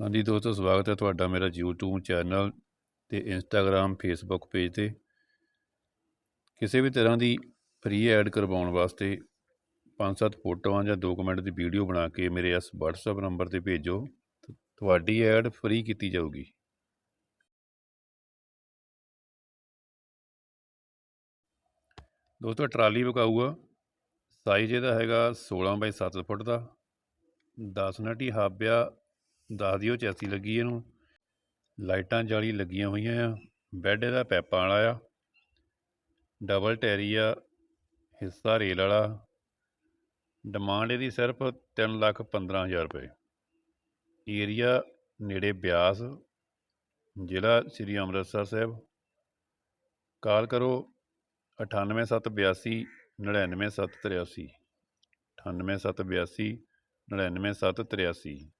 ਹਾਂਜੀ ਦੋਸਤੋ, ਸਵਾਗਤ ਹੈ ਤੁਹਾਡਾ ਮੇਰਾ YouTube ਚੈਨਲ ਤੇ Instagram, Facebook ਪੇਜ ਤੇ। ਕਿਸੇ ਵੀ ਤਰ੍ਹਾਂ ਦੀ ਫ੍ਰੀ ਐਡ ਕਰਵਾਉਣ ਵਾਸਤੇ ਪੰਜ ਸੱਤ ਫੋਟੋਆਂ ਜਾਂ 2 ਮਿੰਟ ਦੀ ਵੀਡੀਓ ਬਣਾ ਕੇ ਮੇਰੇ ਇਸ WhatsApp ਨੰਬਰ ਤੇ ਭੇਜੋ ਤੁਹਾਡੀ ਐਡ ਫ੍ਰੀ ਕੀਤੀ ਜਾਊਗੀ। ਦੋਸਤੋ ਟਰਾਲੀ ਵਿਕਾਊਗਾ। ਸਾਈਜ਼ ਇਹਦਾ ਹੈਗਾ 16 ਬਾਈ 7 ਫੁੱਟ ਦਾ। 10 ਨਟੀ ਹਾਬਿਆ ਦੱਸ ਦਿਓ ਚੈਸੀ ਲੱਗੀ ਇਹਨੂੰ। ਲਾਈਟਾਂ ਜਾਲੀ ਲੱਗੀਆਂ ਹੋਈਆਂ ਆ। ਬੈੱਡ ਇਹਦਾ ਪੈਪਾਂ ਵਾਲਾ ਆ। ਡਬਲ ਟੈਰੀ ਆ। ਹਿੱਸਾ ਰੇਲ ਵਾਲਾ। ਡਿਮਾਂਡ ਇਹਦੀ ਸਿਰਫ 3 ਲੱਖ 15000 ਰੁਪਏ। ਏਰੀਆ ਨੇੜੇ ਬਿਆਸ, ਜ਼ਿਲ੍ਹਾ ਸ੍ਰੀ ਅੰਮ੍ਰਿਤਸਰ ਸਾਹਿਬ। ਕਾਲ ਕਰੋ 98782 99783 98782 99783